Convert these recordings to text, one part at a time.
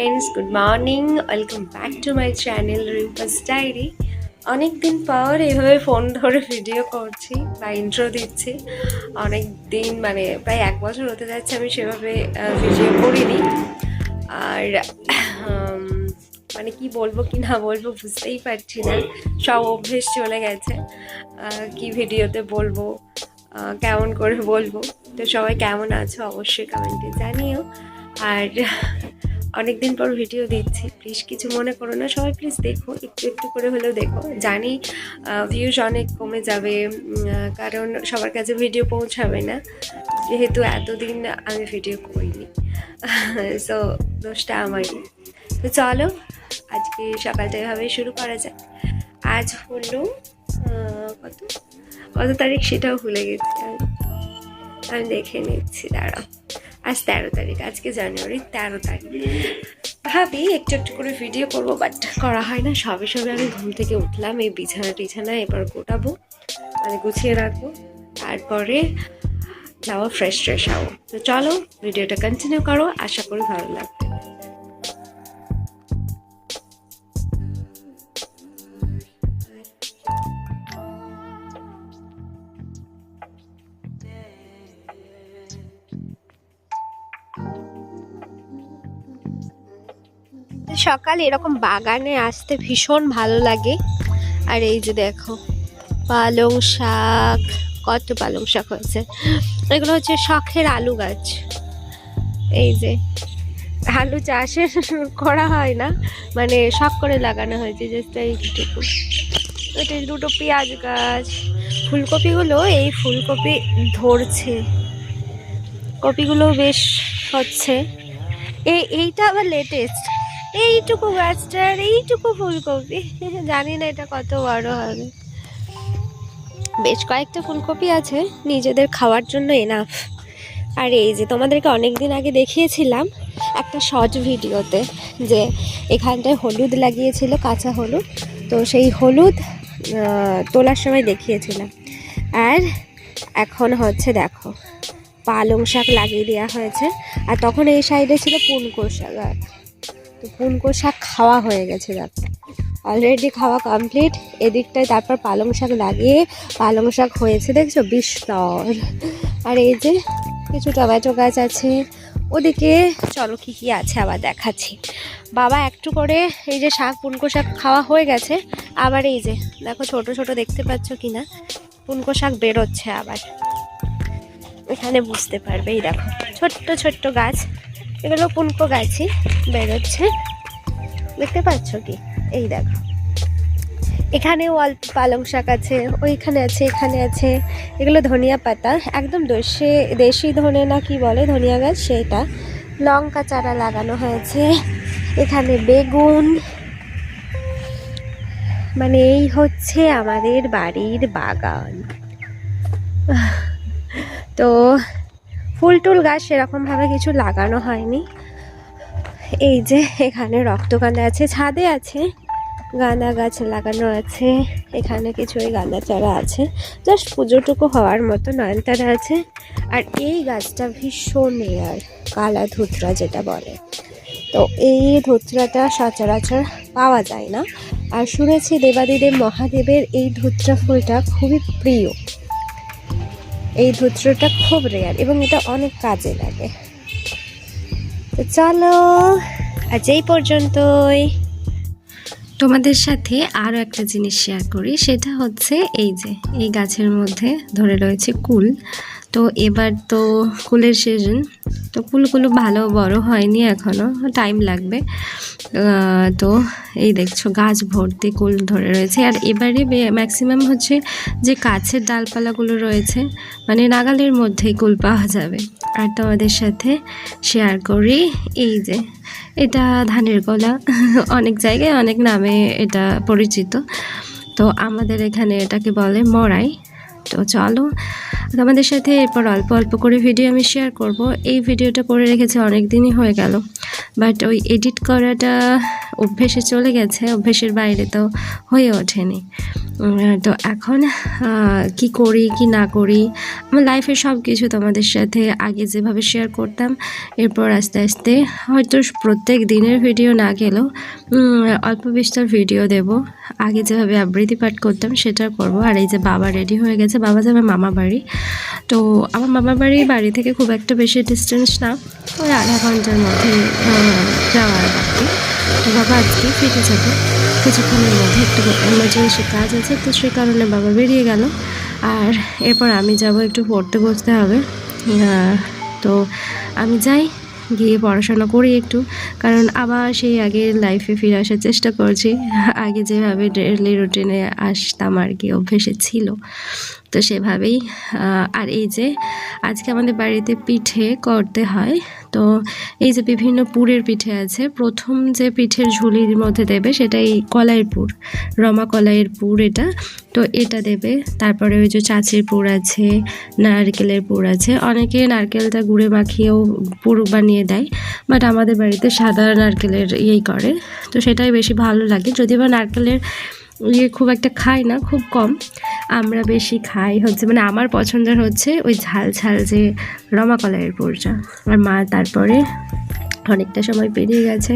Friends good morning welcome back to my channel Rimpa's diary অনেক দিন পর এইভাবে ফোন ধরে ভিডিও করছি বা ইন্ট্রো দিচ্ছি। অনেক দিন মানে প্রায় এক বছর হতে যাচ্ছে আমি সেভাবে ভিডিও করিনি। আর মানে কি বলব কি না বলব বুঝতেই পারছি না। সব অভ্যেস চলে গেছে। কি ভিডিওতে বলব কেমন করে বলব। তো সবাই কেমন আছো অবশ্যই কমেন্টে জানিও। আর অনেকদিন পর ভিডিও দিচ্ছি। প্লিজ কিছু মনে করো না। সবাই প্লিজ দেখো। একটু একটু করে হলেও দেখো। জানি ভিউজ অনেক কমে যাবে কারণ সবার কাছে ভিডিও পৌঁছাবে না। যেহেতু এতদিন আমি ভিডিও করিনি। সো দোষটা আমারই। তো চলো, আজকে সকালটা এভাবে শুরু করা যাক। আজ হলো কত? কত তারিখ সেটাও ভুলে গেছি। আমি আমি দেখে নিচ্ছি। দাঁড়াও। আজ তেরো তারিখ, আজকে জানুয়ারি, তেরো তারিখ। ভাবি, একটু একটু করে ভিডিও করব বাট করা হয় না। সবে সবে আমি ঘুম থেকে উঠলাম, এই বিছানা টিছানা এবার গোটাবো মানে গুছিয়ে রাখব। তারপরে যাব ফ্রেশ ফ্রেশ হব। তো চলো ভিডিওটা কন্টিনিউ করো, আশা করি ভালো লাগবে। সকাল এরকম বাগানে আসতে ভীষণ ভালো লাগে। আর এই যে দেখো, পালং শাক, কত পালং শাক হয়েছে। এগুলো হচ্ছে শখের আলু গাছ। এই যে, আলু চাষে করা হয় না মানে শখ করে লাগানো হয়েছে জাস্ট এইটুকু এটা দুটো পেঁয়াজ গাছ, ফুলকপিগুলো এই ফুলকপি ধরছে। কপিগুলো বেশ হচ্ছে। এই এইটা আবার লেটেস্ট এইটুকু গাছটার এইটুকু ফুলকপি। জানি না এটা কত বড় হবে। বেশ কয়েকটা ফুলকপি আছে, নিজেদের খাওয়ার জন্য এনাফ আর এই যে তোমাদেরকে অনেক দিন আগে দেখিয়েছিলাম একটা শর্ট ভিডিওতে যে এখানটায় হলুদ লাগিয়েছিল, কাঁচা হলুদ। তো সেই হলুদ তোলার সময় দেখিয়েছিলাম। আর এখন হচ্ছে দেখো, পালং শাক লাগিয়ে দেওয়া হয়েছে। আর তখন এই সাইডে ছিল পুনকো শাক। তো পুনকো শাক খাওয়া হয়ে গেছে দেখো অলরেডি খাওয়া কমপ্লিট এদিকটায় তারপর পালং শাক লাগিয়ে পালং শাক হয়েছে, দেখছ? বিস্তর। আর এই যে কিছু টমেটো গাছ আছে, ওদিকে চলো কী কী আছে আবার দেখাচ্ছি। বাবা একটু করে এই যে শাক পুনকো শাক খাওয়া হয়ে গেছে, আবার এই যে দেখো ছোট ছোট দেখতে পাচ্ছ কি না পুনকো শাক বেরোচ্ছে আবার। এখানে বুঝতে পারবে, এই দেখো, ছোট্ট ছোট্ট গাছ। এগুলো পুনকো গাছই বেরোচ্ছে। দেখতে পাচ্ছ কি? এই দেখো। এখানেও অল্প পালং শাক আছে, ওইখানে আছে, এখানে আছে। এগুলো ধনিয়া পাতা, একদম দেশে দেশি ধনে না কি বলে ধনিয়া গাছ? সেটা। লঙ্কা চারা লাগানো হয়েছে। এখানে বেগুন। মানে এই হচ্ছে আমাদের বাড়ির বাগান। তো ফুল টুল গাছ সেরকমভাবে কিছু লাগানো হয়নি। এই যে এখানে রক্তগাঁদা আছে, ছাদে আছে, গাঁদা গাছ লাগানো আছে, এখানে কিছু ওই গাঁদা চারা আছে। জাস্ট পুজোটুকু হওয়ার মতো নয়নতারা আছে। আর এই গাছটা ভীষণ রেয়ার, কালা ধুতরা যেটা বলে। তো এই ধুতরাটা সচরাচর পাওয়া যায় না। আর শুনেছি দেবাদিদেব মহাদেবের এই ধুতরা ফুলটা খুবই প্রিয়। এই ধুত্রটা খুব রেয়ার এবং এটা অনেক কাজে লাগে। তো চলো, আজ এই পর্যন্তই। তোমাদের সাথে আরও একটা জিনিস শেয়ার করি, সেটা হচ্ছে এই যে, এই গাছের মধ্যে ধরে রয়েছে কুল। তো এবার তো কুলের সিজন তো কুলগুলো ভালো বড় হয়নি এখনও টাইম লাগবে। তো এই দেখছ, গাছ ভর্তি কুল ধরে রয়েছে। আর এবারে ম্যাক্সিমাম হচ্ছে যে কাছের ডালপালাগুলো রয়েছে মানে নাগালের মধ্যেই কুল পাওয়া যাবে। আর তোমাদের সাথে শেয়ার করি, এই যে এটা ধানের গলা অনেক জায়গায় অনেক নামে এটা পরিচিত। তো আমাদের এখানে এটাকে বলে মরাই তো চলো আমাদের সাথে এরপর অল্প অল্প করে ভিডিও আমি শেয়ার করব। এই ভিডিওটা করে রেখেছে অনেক দিনই হয়ে গেল। বাট ওই এডিট করাটা অভ্যেসে চলে গেছে, অভ্যেসের বাইরে তো হয়ে ওঠেনি। তো এখন কি করি, কি না করি, আমার লাইফের সব কিছু তোমাদের সাথে আগে যেভাবে শেয়ার করতাম, এরপর আস্তে আস্তে হয়তো প্রত্যেক দিনের ভিডিও না গেলেও অল্প বিস্তর ভিডিও দেব। আগে যেভাবে আবৃত্তি পাঠ করতাম সেটা করব। আর এই যে বাবা রেডি হয়ে গেছে, বাবা যাবে মামা বাড়ি। তো আমার মামা বাড়ি বাড়ি থেকে খুব একটা বেশি ডিস্টেন্স না, ওই আধা ঘণ্টার মধ্যে যাওয়ার বাকি। বাবা আজকে ফিরে যাবে। কিছুক্ষণের মধ্যে একটু এমার্জেন্সি কাজ আছে, তো সেই কারণে বাবা বেরিয়ে গেল। আর এরপর আমি যাব একটু পড়তে বসতে হবে। তো আমি যাই, গিয়ে পড়াশোনা করি একটু। কারণ আবার সেই আগে লাইফে ফিরে আসার চেষ্টা করছি। আগে যেভাবে ডেলি রুটিনে আসতাম আর কি, অভ্যেসে ছিল। তো সেভাবেই আর এই যে আজকে আমাদের বাড়িতে পিঠে করতে হয়, তো এই যে বিভিন্ন পুরের পিঠে আছে, প্রথম যে পিঠের ঝুলির মধ্যে দেবে সেটাই কলাইয়ের পুর, রমা কলাইয়ের পুর এটা, তো এটা দেবে, তারপরে ওই যে চাচির পুর আছে, নারকেলের পুর আছে, অনেকে নারকেলটা গুঁড়ে মাখিয়েও পুর বানিয়ে দেয়, বাট আমাদের বাড়িতে সাদা নারকেলের ইয়েই করে, তো সেটাই বেশি ভালো লাগে যদি বা নারকেলের ইয়ে খুব একটা খাই না, খুব কম। আমরা বেশি খাই হচ্ছে মানে আমার পছন্দের হচ্ছে ওই ঝাল ঝাল যে রমা কলাইয়ের পুরটা আর মা তারপরে অনেকটা সময় পেরিয়ে গেছে।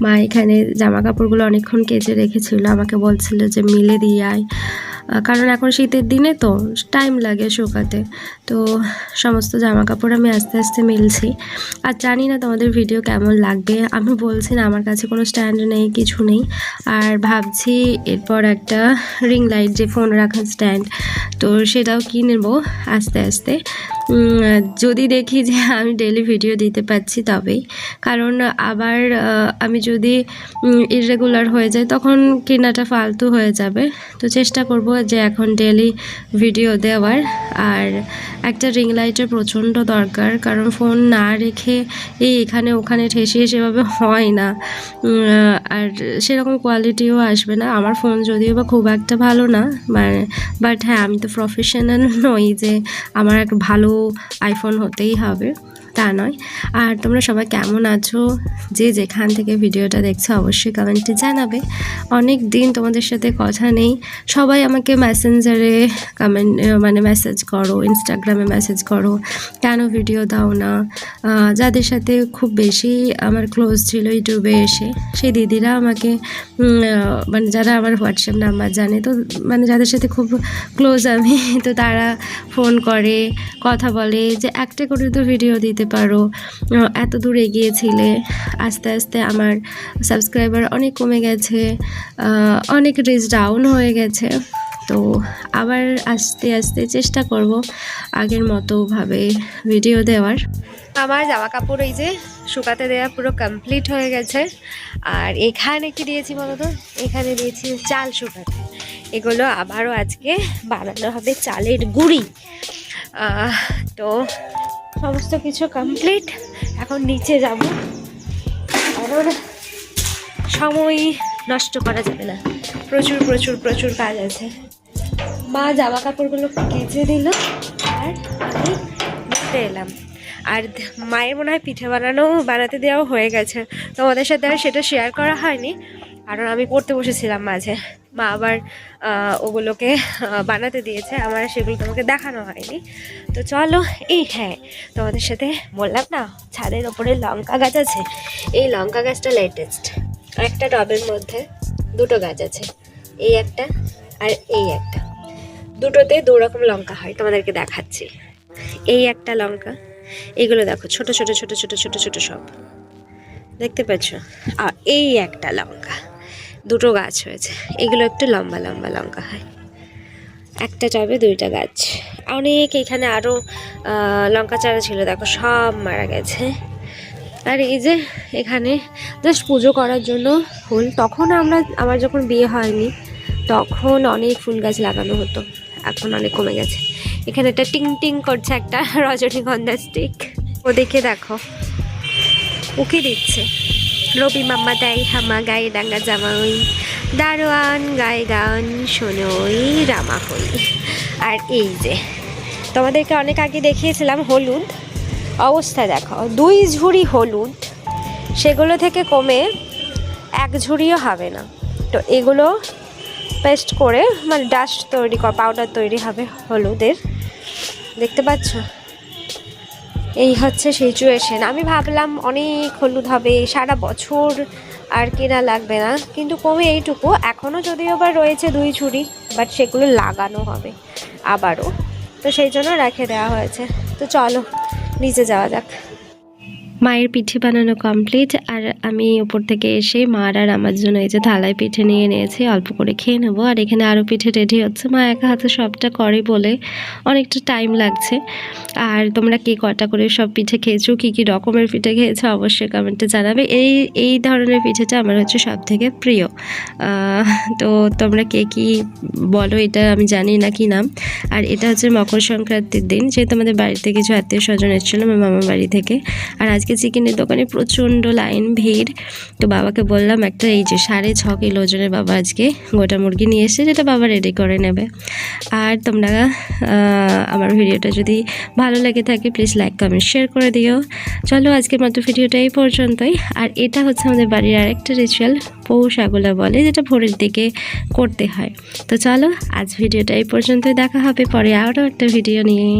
মা এখানে জামা কাপড়গুলো অনেকক্ষণ কেচে রেখেছিল, আমাকে বলছিল যে মিলে দিয়ে আয়। কারণ এখন শীতের দিনে তো টাইম লাগে শুকাতে। তো সমস্ত জামা কাপড় আমি আস্তে আস্তে মিলছি। আর জানি না তোমাদের ভিডিও কেমন লাগবে। আমি বলছি না, আমার কাছে কোনো স্ট্যান্ড নেই, কিছু নেই। আর ভাবছি এরপর একটা রিং লাইট যে ফোন রাখার স্ট্যান্ড তো সেটাও কিনে নেব আস্তে আস্তে। যদি দেখি যে আমি ডেলি ভিডিও দিতে পারছি তবেই। কারণ আবার আমি যদি ইরেগুলার হয়ে যায় তখন কেনাটা ফালতু হয়ে যাবে। তো চেষ্টা করব যে এখন ডেলি ভিডিও দেওয়ার। আর একটা রিং লাইটের প্রচণ্ড দরকার, কারণ ফোন না রেখে এই এখানে ওখানে ঠেসিয়ে সেভাবে হয় না। আর সেরকম কোয়ালিটিও আসবে না। আমার ফোন যদিও বা খুব একটা ভালো না মানে বাট হ্যাঁ আমি তো প্রফেশনাল নই যে আমার একটা ভালো আইফোন হতেই হবে। তা নয়। আর তোমরা সবাই কেমন আছো? যে যেখান থেকে ভিডিওটা দেখছ, অবশ্যই কমেন্টে জানাবে। অনেক দিন তোমাদের সাথে কথা নেই। সবাই আমাকে মেসেঞ্জারে কমেন্ট মানে মেসেজ করো ইনস্টাগ্রামে মেসেজ করো, কেন ভিডিও দাও না? যাদের সাথে খুব বেশি আমার ক্লোজ ছিল ইউটিউবে এসে, সেই দিদিরা আমাকে মানে যারা আমার হোয়াটসঅ্যাপ নাম্বার জানে, তো মানে যাদের সাথে খুব ক্লোজ আমি, তো তারা ফোন করে, কথা বলে যে একটা করে তো ভিডিও দিতে পারো। এত দূর এগিয়েছিলে। আস্তে আস্তে আমার সাবস্ক্রাইবার অনেক কমে গেছে অনেক রিচ ডাউন হয়ে গেছে। তো আবার আস্তে আস্তে চেষ্টা করব আগের মতোভাবে ভিডিও দেওয়ার। আমার জামা কাপড় এই যে শুকাতে দেওয়া পুরো কমপ্লিট হয়ে গেছে। আর এখানে কি দিয়েছি বলো তো এখানে দিয়েছি চাল শুকাতে। এগুলো আবারও আজকে বানানো হবে চালের গুঁড়ি। তো সমস্ত কিছু কমপ্লিট এখন নিচে যাব। কারণ সময় নষ্ট করা যাবে না। প্রচুর প্রচুর প্রচুর কাজ আছে। মা জামা কাপড়গুলো কেচে দিল আর আমি নিতে এলাম। আর মায়ের মনে হয় পিঠে বানানো বানাতে দেওয়াও হয়ে গেছে। তোমাদের সাথে আর সেটা শেয়ার করা হয়নি। কারণ আমি পড়তে বসেছিলাম মাঝে। মা আবার ওগুলোকে বানাতে দিয়েছে। আমার সেগুলো তোমাকে দেখানো হয়নি। তো চলো, এই হ্যাঁ তোমাদের সাথে বললাম না, ছাদের ওপরে লঙ্কা গাছ আছে। এই লঙ্কা গাছটা লেটেস্ট একটা টবের মধ্যে দুটো গাছ আছে। এই একটা আর এই একটা। দুটোতে দু রকম লঙ্কা হয়, তোমাদেরকে দেখাচ্ছি। এই একটা লঙ্কা, এগুলো দেখো, ছোট ছোট ছোট ছোট ছোট ছোট সব। দেখতে পাচ্ছ আর এই একটা লঙ্কা। দুটো গাছ হয়েছে। এগুলো একটু লম্বা লম্বা লঙ্কা হয়। একটা টবে দুইটা গাছ। অনেক এখানে আরও লঙ্কা চারা ছিল। দেখো, সব মারা গেছে। আর এই যে এখানে জাস্ট পুজো করার জন্য ফুল। তখন আমরা, আমার যখন বিয়ে হয়নি, তখন অনেক ফুল গাছ লাগানো হতো। এখন অনেক কমে গেছে। এখানে একটা টিং টিং করছে একটা রজনীগন্ধা স্টিক ও দেখে দেখো, উকি দিচ্ছে। রবি মাম্মা দেয় হামা গায়ে ডাঙ্গা জামাই। দারোয়ান গায়ে গান শোনই রামা হই। আর এই যে, তোমাদেরকে অনেক আগে দেখিয়েছিলাম হলুদ। অবস্থা দেখো, দুই ঝুড়ি হলুদ, সেগুলো থেকে কমে এক ঝুড়িও হবে না। তো এগুলো পেস্ট করে মানে ডাস্ট তৈরি, পাউডার তৈরি হবে হলুদের। দেখতে পাচ্ছ? এই হচ্ছে সিচুয়েশন আমি ভাবলাম অনেক হলুদ হবে, সারা বছর আর কেনা লাগবে না। কিন্তু কমে এইটুকু। এখনও যদিও বা রয়েছে দুই ছুরি বাট সেগুলো লাগানো হবে আবারও। তো সেই জন্য রেখে দেওয়া হয়েছে। তো চলো, নিচে যাওয়া যাক। মায়ের পিঠে বানানো কমপ্লিট আর আমি উপর থেকে এসে মার আর আমার জন্য এই যে থালায় পিঠে নিয়ে নিয়েছি, অল্প করে খেয়ে নেব। আর এখানে আরও পিঠে রেডি হচ্ছে। মা একা হাতে সবটা করে বলে অনেকটা টাইম লাগছে। আর তোমরা কে কটা করে সব পিঠে খেয়েছো, কী কী রকমের পিঠে খেয়েছো অবশ্যই কমেন্টে জানাবে। এই এই ধরনের পিঠেটা আমার হচ্ছে সব থেকে প্রিয় তো তোমরা কে কী বলো এটা আমি জানি না কি নাম। আর এটা হচ্ছে মকর সংক্রান্তির দিন। যেহেতু আমাদের বাড়িতে কিছু আত্মীয় স্বজন এসেছিল, আমার মামার বাড়ি থেকে। আর আজকে চিকেনের দোকানে প্রচণ্ড লাইন ভিড়। তো বাবাকে বললাম, একটা এই যে সাড়ে ছ কিলো ওজনের বাবা আজকে গোটা মুরগি নিয়ে এসে যেটা বাবা রেডি করে নেবে। আর তোমরা আমার ভিডিওটা যদি ভালো লেগে থাকে প্লিজ লাইক কমেন্ট শেয়ার করে দিও। চলো আজকের মতো ভিডিওটা এই পর্যন্তই। আর এটা হচ্ছে আমাদের বাড়ির আরেকটা রিচুয়াল পৌষ আগলা বলে, যেটা ভোরের দিকে করতে হয়। তো চলো, আজ ভিডিওটা এই পর্যন্তই। দেখা হবে পরে আরও একটা ভিডিও নিয়ে।